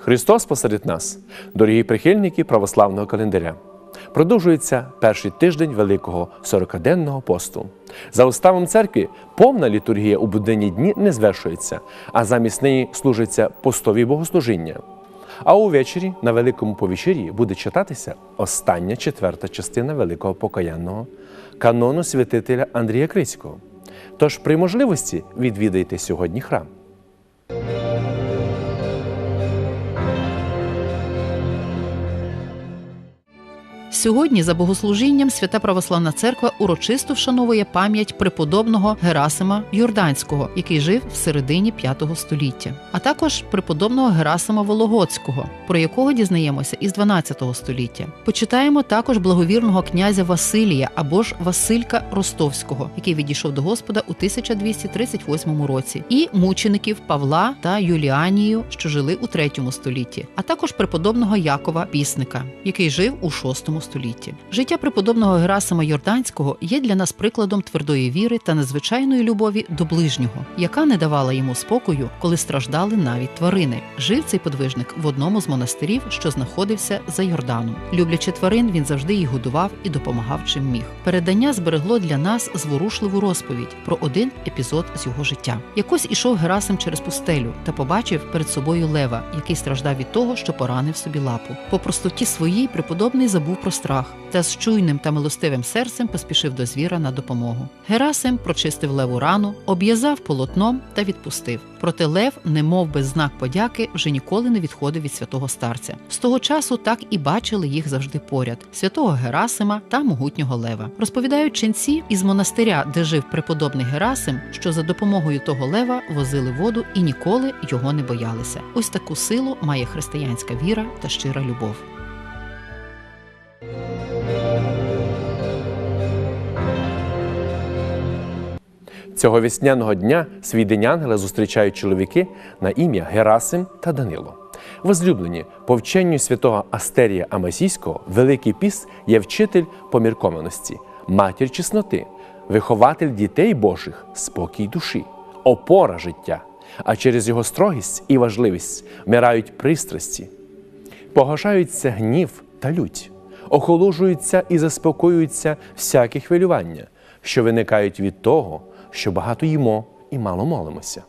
Христос посеред нас, дорогі прихильники православного календаря. Продовжується перший тиждень Великого сорокаденного посту. За уставом церкви повна літургія у буденні дні не звершується, а замість неї служиться постові богослужіння. А увечері на Великому повечір'ї буде читатися остання четверта частина Великого покаянного канону святителя Андрія Крицького. Тож при можливості відвідайте сьогодні храм. Сьогодні за богослужінням Свята Православна Церква урочисто вшановує пам'ять преподобного Герасима Йорданського, який жив в середині V століття, а також преподобного Герасима Вологодського, про якого дізнаємося із 12 століття. Почитаємо також благовірного князя Василія або ж Василька Ростовського, який відійшов до Господа у 1238 році, і мучеників Павла та Юліанію, що жили у 3 столітті, а також преподобного Якова Пісника, який жив у 6 столітті. Життя преподобного Герасима Йорданського є для нас прикладом твердої віри та незвичайної любові до ближнього, яка не давала йому спокою, коли страждали навіть тварини. Жив цей подвижник в одному з монастирів, що знаходився за Йорданом. Люблячи тварин, він завжди їх годував і допомагав чим міг. Передання зберегло для нас зворушливу розповідь про один епізод з його життя. Якось ішов Герасим через пустелю та побачив перед собою лева, який страждав від того, що поранив собі лапу. По простоті своїй преподобний забув про страх та з чуйним та милостивим серцем поспішив до звіра на допомогу. Герасим прочистив леву рану, обв'язав полотном та відпустив. Проте лев, немов без знак подяки, вже ніколи не відходив від святого старця. З того часу так і бачили їх завжди поряд: святого Герасима та могутнього лева. Розповідають ченці із монастиря, де жив преподобний Герасим, що за допомогою того лева возили воду і ніколи його не боялися. Ось таку силу має християнська віра та щира любов. Цього весняного дня свій день ангела зустрічають чоловіки на ім'я Герасим та Данило. Возлюблені, по вченню святого Астерія Амасійського, Великий Піст є вчитель поміркованості, матір чесноти, вихователь дітей Божих, спокій душі, опора життя. А через його строгість і важливість вмирають пристрасті, погашаються гнів та лють, охолоджуються і заспокоюються всякі хвилювання, що виникають від того, що багато їмо і мало молимося.